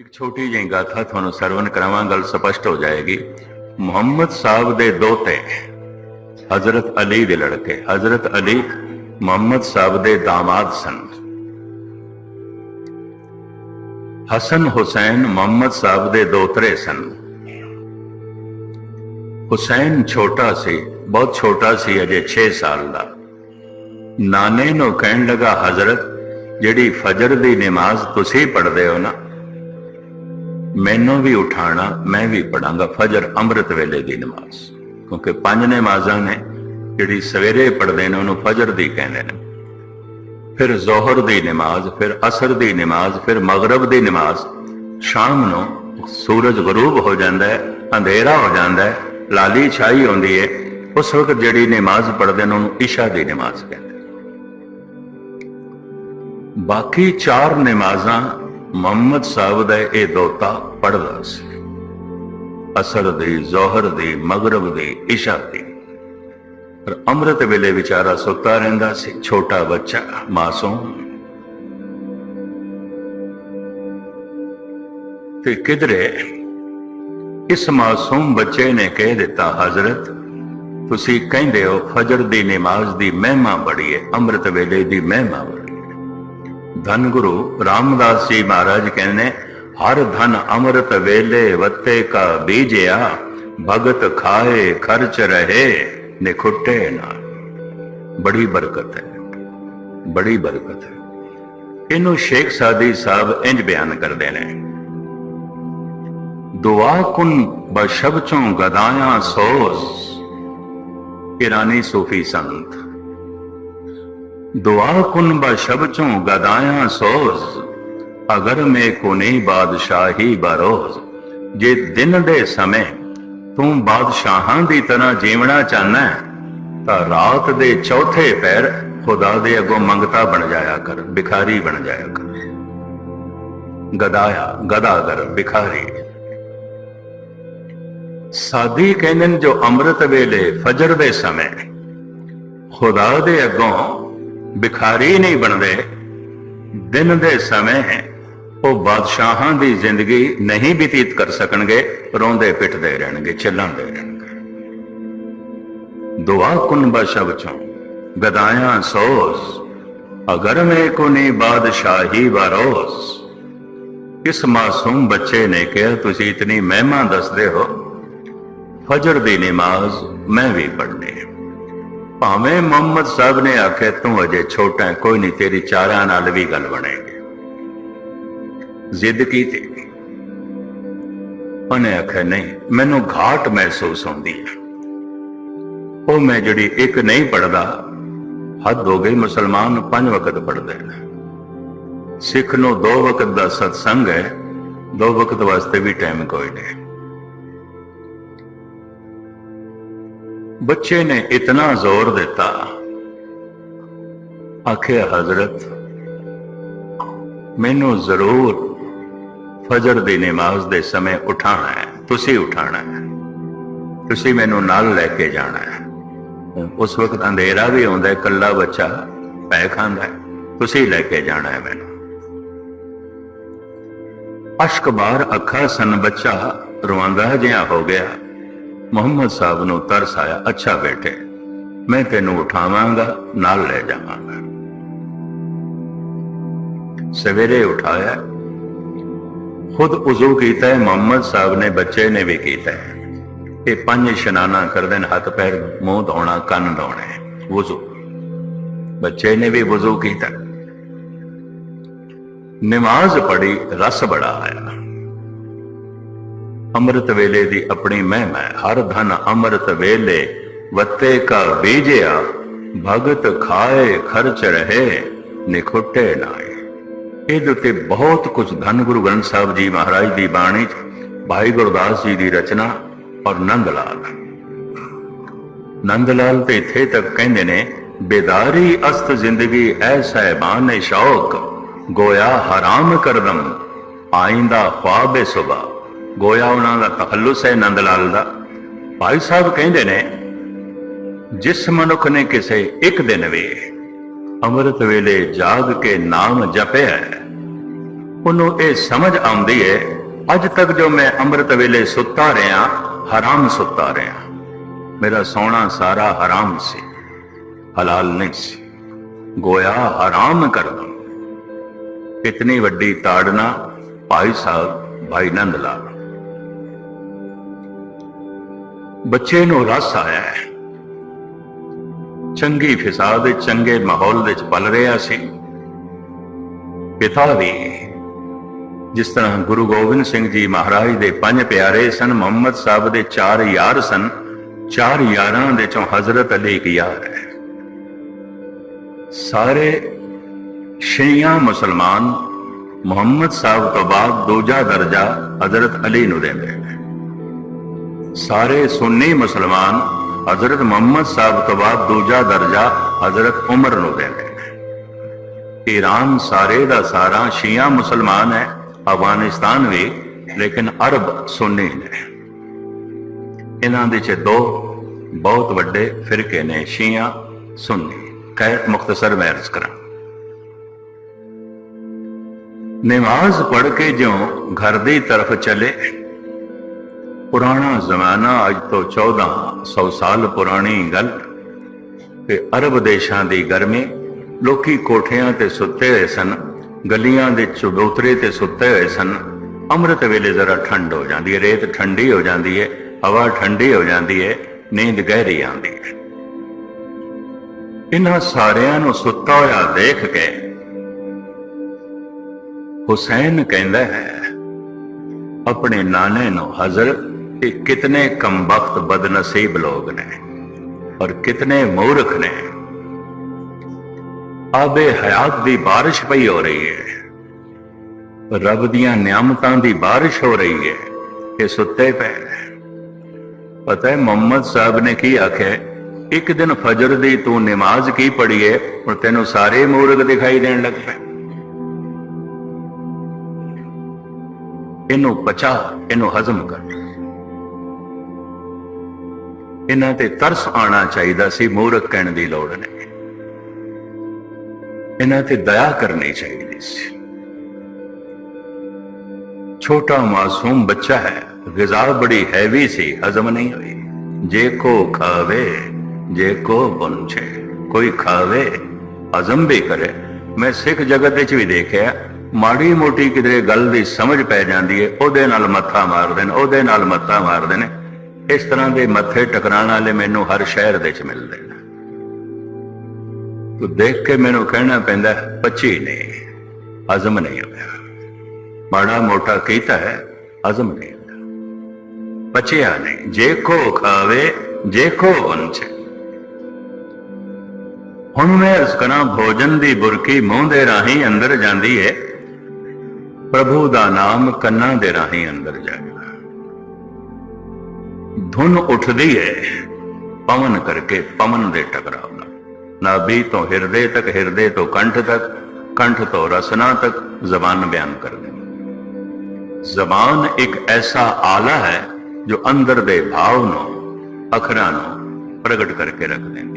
ਇੱਕ ਛੋਟੀ ਜਿਹੀ ਗਾਥਾ ਤੁਹਾਨੂੰ ਸਰਵਨ ਕਰਾਵਾਂ, ਗੱਲ ਸਪਸ਼ਟ ਹੋ ਜਾਏਗੀ। ਮੁਹੰਮਦ ਸਾਹਿਬ ਦੇ ਦੋਤੇ, ਹਜ਼ਰਤ ਅਲੀ ਦੇ ਲੜਕੇ, ਹਜ਼ਰਤ ਅਲੀ ਮੁਹੰਮਦ ਸਾਹਿਬ ਦੇ ਦਾਮਾਦ ਸਨ। ਹਸਨ ਹੁਸੈਨ ਮੁਹੰਮਦ ਸਾਹਿਬ ਦੇ ਦੋਤਰੇ ਸਨ। ਹੁਸੈਨ ਛੋਟਾ ਸੀ, ਬਹੁਤ ਛੋਟਾ ਸੀ, ਅਜੇ 6 ਸਾਲ ਦਾ। ਨਾਨੇ ਨੂੰ ਕਹਿਣ ਲੱਗਾ, ਹਜ਼ਰਤ, ਜਿਹੜੀ ਫਜਰ ਦੀ ਨਮਾਜ਼ ਤੁਸੀਂ ਪੜ੍ਹਦੇ ਹੋ ਨਾ ਮੈਨੂੰ ਵੀ ਉਠਾਣਾ, ਮੈਂ ਵੀ ਪੜਾਂਗਾ ਫਜਰ ਅੰਮ੍ਰਿਤ ਵੇਲੇ ਦੀ ਨਮਾਜ਼। ਕਿਉਂਕਿ ਪੰਜ ਨਮਾਜ਼ਾਂ ਨੇ, ਜਿਹੜੀ ਸਵੇਰੇ ਪੜਦੇ ਨੇ, ਉਹਨੂੰ ਫਜਰ ਦੀ ਕਹਿੰਦੇ ਨੇ। ਫਿਰ ਜ਼ੋਹਰ ਦੀ ਨਮਾਜ਼, ਫਿਰ ਅਸਰ ਦੀ ਨਮਾਜ਼, ਫਿਰ ਮਗਰਬ ਦੀ ਨਮਾਜ਼। ਸ਼ਾਮ ਨੂੰ ਸੂਰਜ ਗਰੂਬ ਹੋ ਜਾਂਦਾ ਹੈ, ਅੰਧੇਰਾ ਹੋ ਜਾਂਦਾ ਹੈ, ਲਾਲੀ ਛਾਈ ਹੁੰਦੀ ਹੈ, ਉਸ ਵਕਤ ਜਿਹੜੀ ਨਮਾਜ਼ ਪੜਦੇ ਨੇ, ਉਹਨੂੰ ਇਸ਼ਾ ਦੀ ਨਮਾਜ਼ ਕਹਿੰਦੇ ਬਾਕੀ ਚਾਰ ਨਮਾਜ਼ਾਂ ਮੁਹੰਮਦ ਸਾਹਿਬ ਦਾ ਇਹ ਦੋਤਾ ਪੜਦਾ ਸੀ। ਅਸਰ ਦੀ, ਜ਼ੋਹਰ ਦੀ, ਮਗਰਬ ਦੀ, ਇਸ਼ਾ ਦੀ। ਪਰ ਅੰਮ੍ਰਿਤ ਵੇਲੇ ਵਿਚਾਰਾ ਸੁੱਤਾ ਰਹਿੰਦਾ ਸੀ, ਛੋਟਾ ਬੱਚਾ, ਮਾਸੂਮ। ਤੇ ਕਿਧਰੇ, ਇਸ ਮਾਸੂਮ ਬੱਚੇ ਨੇ ਕਹਿ ਦਿੱਤਾ, ਹਜ਼ਰਤ, ਤੁਸੀਂ ਕਹਿੰਦੇ ਹੋ, ਫਜਰ ਦੀ ਨਮਾਜ਼ ਦੀ ਮਹਿਮਾ ਬੜੀ ਹੈ ਅੰਮ੍ਰਿਤ ਵੇਲੇ ਦੀ ਮਹਿਮਾ ਬੜੀ ਧੰਨ ਗੁਰੂ ਰਾਮਦਾਸ ਜੀ ਮਹਾਰਾਜ ਕਹਿੰਦੇ ਹਰ ਧਨ ਅੰਮ੍ਰਿਤ ਵੇਲੇ ਵੱਤੇ ਕਾ ਬੀਜਿਆ ਭਗਤ ਖਾਏ ਖਰਚ ਰਹੇ ਨਿਖੁੱਟੇ ਨਾ ਬੜੀ ਬਰਕਤ ਹੈ ਬੜੀ ਬਰਕਤ ਹੈ ਇਹਨੂੰ ਸ਼ੇਖ ਸਾਦੀ ਸਾਹਿਬ ਇੰਜ ਬਿਆਨ ਕਰਦੇ ਨੇ ਦੁਆ ਕੁਨ ਬਸ਼ਬਚੋਂ ਗਦਾਇਆ ਸੋਸ ਇਰਾਨੀ ਸੂਫੀ ਸੰਤ ਦੁਆ ਕੁਨ ਬਸ਼ਬਚੋਂ ਗਦਾਇਆ ਸੋਜ਼, ਅਗਰ ਮੈਂ ਕੋਨੇ ਬਾਦਸ਼ਾਹੀ ਬਰੋਜ਼। ਜੇ ਦਿਨ ਦੇ ਸਮੇਂ ਤੂੰ ਬਾਦਸ਼ਾਹਾਂ ਦੀ ਤਰ੍ਹਾਂ ਜੀਵਣਾ ਚਾਹਨਾ ਤਾਂ ਰਾਤ ਦੇ ਚੌਥੇ ਪੈਰ ਖੁਦਾ ਦੇ ਅੱਗੋਂ ਮੰਗਤਾ ਬਣ ਜਾਇਆ ਕਰ, ਭਿਖਾਰੀ ਬਣ ਜਾਇਆ ਕਰ। ਗਦਾਇਆ ਗਦਾਗਰ ਭਿਖਾਰੀ। ਸਾਦੀ ਕਹਿੰਦੇ ਜੋ ਅੰਮ੍ਰਿਤ ਵੇਲੇ, ਫਜਰ ਦੇ ਸਮੇਂ, ਖੁਦਾ ਦੇ ਅੱਗੋਂ ਭਿਖਾਰੀ ਨਹੀਂ ਬਣਦੇ। ਦਿਨ ਦੇ ਸਮੇਂ ਉਹ ਬਾਦਸ਼ਾਹਾਂ ਦੀ ਜ਼ਿੰਦਗੀ ਨਹੀਂ ਬਤੀਤ ਕਰ ਸਕਣਗੇ, ਰੋਂਦੇ ਪਿੱਟਦੇ ਰਹਿਣਗੇ, ਚੱਲਾਂਦੇ ਰਹਿਣਗੇ। ਦੁਆ ਕੁਨ ਬਸ਼ਬਚੋਂ ਗਦਾਇਆ ਸੋਸ ਅਗਰ ਮੈਂ ਕੋਨੀ ਬਾਦਸ਼ਾਹੀ ਵਾਰੋਸ ਇਸ ਮਾਸੂਮ ਬੱਚੇ ਨੇ ਕਿਹਾ, ਤੁਸੀਂ ਇਤਨੀ ਮਹਿਮਾ ਦੱਸਦੇ ਹੋ? ਫਜਰ ਦੀ ਨਮਾਜ਼ ਮੈਂ ਵੀ ਪੜ੍ਹਨੀ ਭਾਵੇਂ ਮੁਹੰਮਦ ਸਾਹਿਬ ਨੇ ਆਖਿਆ, ਤੂੰ ਅਜੇ ਛੋਟਾ ਕੋਈ ਨਹੀਂ, ਤੇਰੀ ਚਾਰਾਂ ਨਾਲ ਵੀ ਗੱਲ ਬਣੇਗੀ। ਜ਼ਿੱਦ ਕੀਤੀ। ਉਹਨੇ ਆਖਿਆ, ਨਹੀਂ, ਮੈਨੂੰ ਘਾਟ ਮਹਿਸੂਸ ਹੁੰਦੀ ਹੈ। ਉਹ ਮੈਂ ਜਿਹੜੀ ਇੱਕ ਨਹੀਂ ਪੜਦਾ ਹੱਦ ਹੋ ਗਈ, ਮੁਸਲਮਾਨ ਪੰਜ ਵਕਤ ਪੜਦੇ ਨੇ। ਸਿੱਖ ਨੂੰ ਦੋ ਵਕਤ ਦਾ ਸਤਸੰਗ ਹੈ, ਦੋ ਵਕਤ ਵਾਸਤੇ ਵੀ ਟਾਈਮ ਕੋਈ ਨਹੀਂ। ਬੱਚੇ ਨੇ ਇਤਨਾ ਜ਼ੋਰ ਦਿੱਤਾ। ਆਖਿਆ ਹਜ਼ਰਤ, ਮੈਨੂੰ ਜ਼ਰੂਰ ਫਜਰ ਦੀ ਨਮਾਜ਼ ਦੇ ਸਮੇਂ ਉਠਾਣਾ ਹੈ, ਤੁਸੀਂ ਉਠਾਣਾ ਹੈ। ਤੁਸੀਂ ਮੈਨੂੰ ਨਾਲ ਲੈ ਕੇ ਜਾਣਾ ਹੈ। ਉਸ ਵਕਤ ਅੰਧੇਰਾ ਵੀ ਹੁੰਦਾ ਹੈ ਕੱਲਾ ਬੱਚਾ ਪੈ ਖਾਂਦਾ ਹੈ। ਤੁਸੀਂ ਲੈ ਕੇ ਜਾਣਾ ਹੈ ਮੈਨੂੰ। ਅਸ਼ਕ ਬਾਰ ਅੱਖਾਂ ਸਨ ਬੱਚਾ ਰਵਾਂਦਾ ਜਿਹਾ ਹੋ ਗਿਆ। ਮੁਹੰਮਦ ਸਾਹਿਬ ਨੂੰ ਤਰਸ ਆਇਆ, ਅੱਛਾ ਬੇਟੇ, ਮੈਂ ਤੈਨੂੰ ਉਠਾਵਾਂਗਾ, ਨਾਲ ਲੈ ਜਾਵਾਂਗਾ। ਸਵੇਰੇ ਉਠਾਇਆ। ਖੁਦ ਉਜ਼ੂ ਕੀਤਾ ਹੈ, ਮੁਹੰਮਦ ਸਾਹਿਬ ਨੇ ਬੱਚੇ ਨੇ ਵੀ ਕੀਤਾ ਹੈ। ਇਹ ਪੰਜ ਇਸ਼ਨਾਨਾ ਕਰਦੇ ਨੇ ਹੱਥ ਪੈਰ ਮੂੰਹ ਧੋਣਾ, ਕੰਨ ਧੋਣੇ, ਵਜ਼ੂ। ਬੱਚੇ ਨੇ ਵੀ ਵਜ਼ੂ ਕੀਤਾ। ਨਮਾਜ਼ ਪੜ੍ਹੀ, ਰਸ ਬੜਾ ਆਇਆ। ਅੰਮ੍ਰਿਤ ਵੇਲੇ ਦੀ ਆਪਣੀ ਮਹਿਮਾ ਹੈ। ਹਰ ਧਨ ਅੰਮ੍ਰਿਤ ਵੇਲੇ ਵੱਤੇ ਕਾ ਬੀਜਿਆ, ਭਗਤ ਖਾਏ ਖਰਚ ਰਹੇ, ਨਿਖੁੱਟੇ ਨਾਏ ਇਹਦੇ ਤੇ ਬਹੁਤ ਕੁਝ ਧੰਨ ਗੁਰੂ ਗ੍ਰੰਥ ਸਾਹਿਬ ਜੀ ਮਹਾਰਾਜ ਦੀ ਬਾਣੀ ਚ, ਭਾਈ ਗੁਰਦਾਸ ਜੀ ਦੀ ਰਚਨਾ ਔਰ ਨੰਦ ਲਾਲ ਨੰਦ ਲਾਲ ਤੇ ਇੱਥੇ ਤੱਕ ਕਹਿੰਦੇ ਨੇ, ਬੇਦਾਰੀ ਅਸਤ ਜ਼ਿੰਦਗੀ ਐ ਸਹਿਬਾਨ ਸ਼ੌਕ, ਗੋਇਆ ਹਰਾਮ ਕਰਦਮ, ਆਇੰਦਾ ਖਵਾਬੇ ਸੁਬਾ ਗੋਇਆ ਉਹਨਾਂ ਦਾ ਤਖੱਲੁਸ ਹੈ ਨੰਦ ਲਾਲ ਦਾ। ਭਾਈ ਸਾਹਿਬ ਕਹਿੰਦੇ ਨੇ, ਜਿਸ ਮਨੁੱਖ ਨੇ ਕਿਸੇ ਇੱਕ ਦਿਨ ਵੀ ਅੰਮ੍ਰਿਤ ਵੇਲੇ ਜਾਗ ਕੇ ਨਾਮ ਜਪਿਆ ਉਹਨੂੰ ਇਹ ਸਮਝ ਆਉਂਦੀ ਹੈ, ਅੱਜ ਤੱਕ ਜੋ ਮੈਂ ਅੰਮ੍ਰਿਤ ਵੇਲੇ ਸੁੱਤਾ ਰਿਹਾ, ਹਰਾਮ ਸੁੱਤਾ ਰਿਹਾ। ਮੇਰਾ ਸੋਣਾ ਸਾਰਾ ਹਰਾਮ ਸੀ, ਹਲਾਲ ਨਹੀਂ ਸੀ। ਗੋਇਆ ਹਰਾਮ ਕਰਦਾ ਕਿਤਨੀ ਵੱਡੀ ਤਾੜਨਾ ਭਾਈ ਸਾਹਿਬ, ਭਾਈ ਨੰਦ ਲਾਲ। ਬੱਚੇ ਨੂੰ ਰਸ ਆਇਆ ਹੈ। ਚੰਗੀ ਫਿਜ਼ਾ ਦੇ ਚੰਗੇ ਮਾਹੌਲ ਵਿੱਚ ਪਲ ਰਿਹਾ ਸੀ। ਪਿਤਾ ਵੀ ਜਿਸ ਤਰ੍ਹਾਂ ਗੁਰੂ ਗੋਬਿੰਦ ਸਿੰਘ ਜੀ ਮਹਾਰਾਜ ਦੇ ਪੰਜ ਪਿਆਰੇ ਸਨ, ਮੁਹੰਮਦ ਸਾਹਿਬ ਦੇ ਚਾਰ ਯਾਰ ਸਨ, ਚਾਰ ਯਾਰਾਂ ਦੇ ਚੋਂ ਹਜ਼ਰਤ ਅਲੀ ਇੱਕ ਯਾਰ ਹੈ। ਸਾਰੇ ਸ਼ੀਆ ਮੁਸਲਮਾਨ ਮੁਹੰਮਦ ਸਾਹਿਬ ਤੋਂ ਬਾਅਦ ਦੂਜਾ ਦਰਜਾ ਹਜ਼ਰਤ ਅਲੀ ਨੂੰ ਦਿੰਦੇ ਨੇ। ਸਾਰੇ ਸੁੰਨੀ ਮੁਸਲਮਾਨ ਹਜ਼ਰਤ ਮੁਹੰਮਦ ਸਾਹਿਬ ਤੋਂ ਬਾਅਦ ਦੂਜਾ ਦਰਜਾ ਹਜ਼ਰਤ ਉਮਰ ਨੂੰ ਦਿੰਦੇ ਨੇ। ਈਰਾਨ ਸਾਰੇ ਦਾ ਸਾਰਾ ਸ਼ੀਆ ਮੁਸਲਮਾਨ ਹੈ, ਅਫਗਾਨਿਸਤਾਨ ਵੀ, ਲੇਕਿਨ ਅਰਬ ਸੁੰਨੀ ਨੇ। ਇਹਨਾਂ ਦੇ ਚ ਦੋ ਬਹੁਤ ਵੱਡੇ ਫਿਰਕੇ ਨੇ, ਸ਼ੀਆ, ਸੁੰਨੀ। ਕਹਿ ਮੁਖਤਸਰ ਮੈਂ ਅਰਜ਼ ਕਰਾਂ। ਨਮਾਜ਼ ਪੜ੍ਹ ਕੇ ਜਿਉਂ ਘਰ ਦੀ ਤਰਫ ਚਲੇ ਪੁਰਾਣਾ ਜ਼ਮਾਨਾ ਅੱਜ ਤੋਂ 1400 ਸਾਲ ਪੁਰਾਣੀ ਗੱਲ। ਕਿ ਅਰਬ ਦੇਸ਼ਾਂ ਦੀ ਗਰਮੀ, ਲੋਕੀ ਕੋਠਿਆਂ ਤੇ ਸੁੱਤੇ ਹੋਏ ਸਨ, ਗਲੀਆਂ ਦੇ ਚਬੂਤਰੇ ਤੇ ਸੁੱਤੇ ਹੋਏ ਸਨ। ਅੰਮ੍ਰਿਤ ਵੇਲੇ ਜ਼ਰਾ ਠੰਡ ਹੋ ਜਾਂਦੀ ਹੈ ਰੇਤ ਠੰਡੀ ਹੋ ਜਾਂਦੀ ਹੈ ਹਵਾ ਠੰਡੀ ਹੋ ਜਾਂਦੀ ਹੈ ਨੀਂਦ ਗਹਿਰੀ ਆਉਂਦੀ ਹੈ ਇਹਨਾਂ ਸਾਰਿਆਂ ਨੂੰ ਸੁੱਤਾ ਹੋਇਆ ਦੇਖ ਕੇ ਹੁਸੈਨ ਕਹਿੰਦਾ ਹੈ, ਆਪਣੇ ਨਾਨੇ ਨੂੰ ਹਜ਼ਰਤ ਇਹ ਕਿਤਨੇ ਕਮਬਖਤ ਬਦਨਸੀਬ ਲੋਗ ਨੇ ਔਰ ਕਿਤਨੇ ਮੂਰਖ ਨੇ। ਆਬੇ ਹਯਾਤ ਦੀ ਬਾਰਿਸ਼ ਪਈ ਹੋ ਰਹੀ ਹੈ। ਰੱਬ ਦੀਆਂ ਨਿਆਮਤਾਂ ਦੀ ਬਾਰਿਸ਼ ਹੋ ਰਹੀ ਹੈ ਇਹ ਸੁੱਤੇ ਪਏ ਨੇ। ਪਤਾ ਹੈ ਮੁਹੰਮਦ ਸਾਹਿਬ ਨੇ ਕੀ ਆਖਿਆ ਇੱਕ ਦਿਨ ਫਜਰ ਦੀ ਤੂੰ ਨਮਾਜ਼ ਕੀ ਪੜ੍ਹੀਏ ਹੁਣ ਤੈਨੂੰ ਸਾਰੇ ਮੂਰਖ ਦਿਖਾਈ ਦੇਣ ਲੱਗ ਪਏ। ਇਹਨੂੰ ਪਚਾ ਇਹਨੂੰ ਹਜ਼ਮ ਕਰ। ਇਹਨਾਂ ਤੇ ਤਰਸ ਆਣਾ ਚਾਹੀਦਾ ਸੀ ਮੂਰਖ ਕਹਿਣ ਦੀ ਲੋੜ ਨਹੀਂ। ਇਹਨਾਂ ਤੇ ਦਇਆ ਕਰਨੀ ਚਾਹੀਦੀ ਸੀ। ਛੋਟਾ ਮਾਸੂਮ ਬੱਚਾ ਹੈ, ਗਿਜ਼ਾ ਬੜੀ ਹੈਵੀ ਸੀ, ਹਜ਼ਮ ਨਹੀਂ ਹੋਈ। ਜੇ ਕੋ ਖਾਵੇ, ਜੇ ਕੋ ਪੁੰਛੇ ਕੋਈ ਖਾਵੇ, ਹਜ਼ਮ ਵੀ ਕਰੇ। ਮੈਂ ਸਿੱਖ ਜਗਤ ਵਿੱਚ ਵੀ ਦੇਖਿਆ, ਮਾੜੀ ਮੋਟੀ ਕਿਧਰੇ ਗੱਲ ਦੀ ਸਮਝ ਪੈ ਜਾਂਦੀ ਹੈ ਉਹਦੇ ਨਾਲ ਮੱਥਾ ਮਾਰਦੇ ਨੇ, ਉਹਦੇ ਨਾਲ ਮੱਥਾ ਮਾਰਦੇ ਨੇ। ਇਸ ਤਰ੍ਹਾਂ ਦੇ ਮੱਥੇ ਟਕਰਾਉਣ ਵਾਲੇ ਮੈਨੂੰ ਹਰ ਸ਼ਹਿਰ ਦੇ ਚ ਮਿਲਦੇ ਨੇ। ਤੂੰ ਦੇਖ ਕੇ ਮੈਨੂੰ ਕਹਿਣਾ ਪੈਂਦਾ ਪੱਚੀ ਨੇ ਅਜ਼ਮ ਨਹੀਂ ਹੋਇਆ। ਮਾੜਾ ਮੋਟਾ ਕੀਤਾ ਹੈ ਅਜ਼ਮ ਨਹੀਂ ਹੋਇਆ ਪਚਿਆ ਨਹੀਂ ਜੇ ਕੋ ਖਾਵੇ, ਜੇ ਕੋ ਵੰਚੇ ਹੁਣ ਮੈਂ ਅਰਜ਼ ਕਰਾਂ ਭੋਜਨ ਦੀ ਬੁਰਕੀ ਮੂੰਹ ਦੇ ਰਾਹੀਂ ਅੰਦਰ ਜਾਂਦੀ ਹੈ ਪ੍ਰਭੂ ਦਾ ਨਾਮ ਕੰਨਾਂ ਦੇ ਰਾਹੀਂ ਅੰਦਰ ਜਾਏਗਾ ਧੁਨ ਉੱਠਦੀ ਹੈ ਪਵਨ ਕਰਕੇ ਪਵਨ ਦੇ ਟਕਰਾਅ ਨਾਲ। ਨਾਭੀ ਤੋਂ ਹਿਰਦੇ ਤੱਕ, ਹਿਰਦੇ ਤੋਂ ਕੰਠ ਤੱਕ, ਕੰਠ ਤੋਂ ਰਸਨਾ ਤੱਕ ਜ਼ਬਾਨ ਬਿਆਨ ਕਰਦੇ ਜ਼ਬਾਨ ਇੱਕ ਐਸਾ ਆਲਾ ਹੈ ਜੋ ਅੰਦਰ ਦੇ ਭਾਵ ਨੂੰ, ਅੱਖਰਾਂ ਨੂੰ ਪ੍ਰਗਟ ਕਰਕੇ ਰੱਖ ਦਿੰਦੀ